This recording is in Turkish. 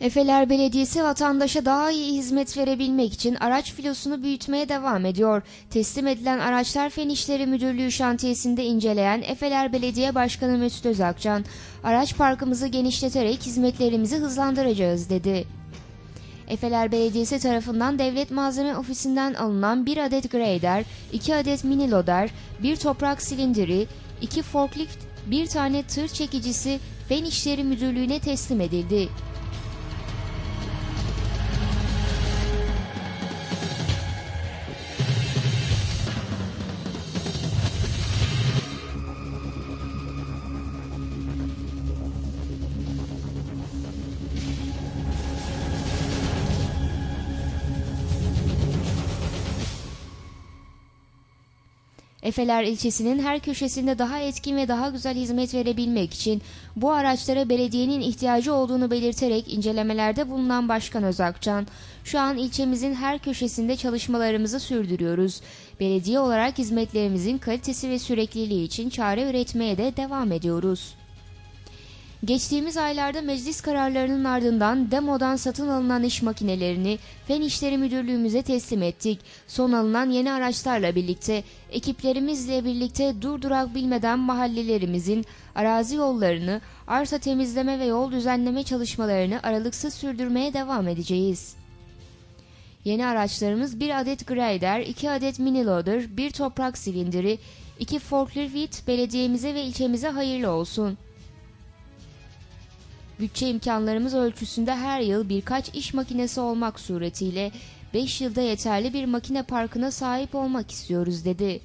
Efeler Belediyesi vatandaşa daha iyi hizmet verebilmek için araç filosunu büyütmeye devam ediyor. Teslim edilen araçlar Fen İşleri Müdürlüğü şantiyesinde inceleyen Efeler Belediye Başkanı Mesut Özakcan, araç parkımızı genişleterek hizmetlerimizi hızlandıracağız dedi. Efeler Belediyesi tarafından Devlet Malzeme Ofisi'nden alınan 1 adet grader, 2 adet mini loader, 1 toprak silindiri, 2 forklift, 1 tane tır çekicisi Fen İşleri Müdürlüğü'ne teslim edildi. Efeler ilçesinin her köşesinde daha etkin ve daha güzel hizmet verebilmek için bu araçlara belediyenin ihtiyacı olduğunu belirterek incelemelerde bulunan Başkan Özakcan, şu an ilçemizin her köşesinde çalışmalarımızı sürdürüyoruz. Belediye olarak hizmetlerimizin kalitesi ve sürekliliği için çare üretmeye de devam ediyoruz. Geçtiğimiz aylarda meclis kararlarının ardından demodan satın alınan iş makinelerini Fen İşleri Müdürlüğümüze teslim ettik. Son alınan yeni araçlarla birlikte ekiplerimizle birlikte durdurak bilmeden mahallelerimizin arazi yollarını, arsa temizleme ve yol düzenleme çalışmalarını aralıksız sürdürmeye devam edeceğiz. Yeni araçlarımız 1 adet grader, 2 adet mini loader, 1 toprak silindiri, 2 forklift belediyemize ve ilçemize hayırlı olsun. Bütçe imkanlarımız ölçüsünde her yıl birkaç iş makinesi olmak suretiyle 5 yılda yeterli bir makine parkına sahip olmak istiyoruz dedi.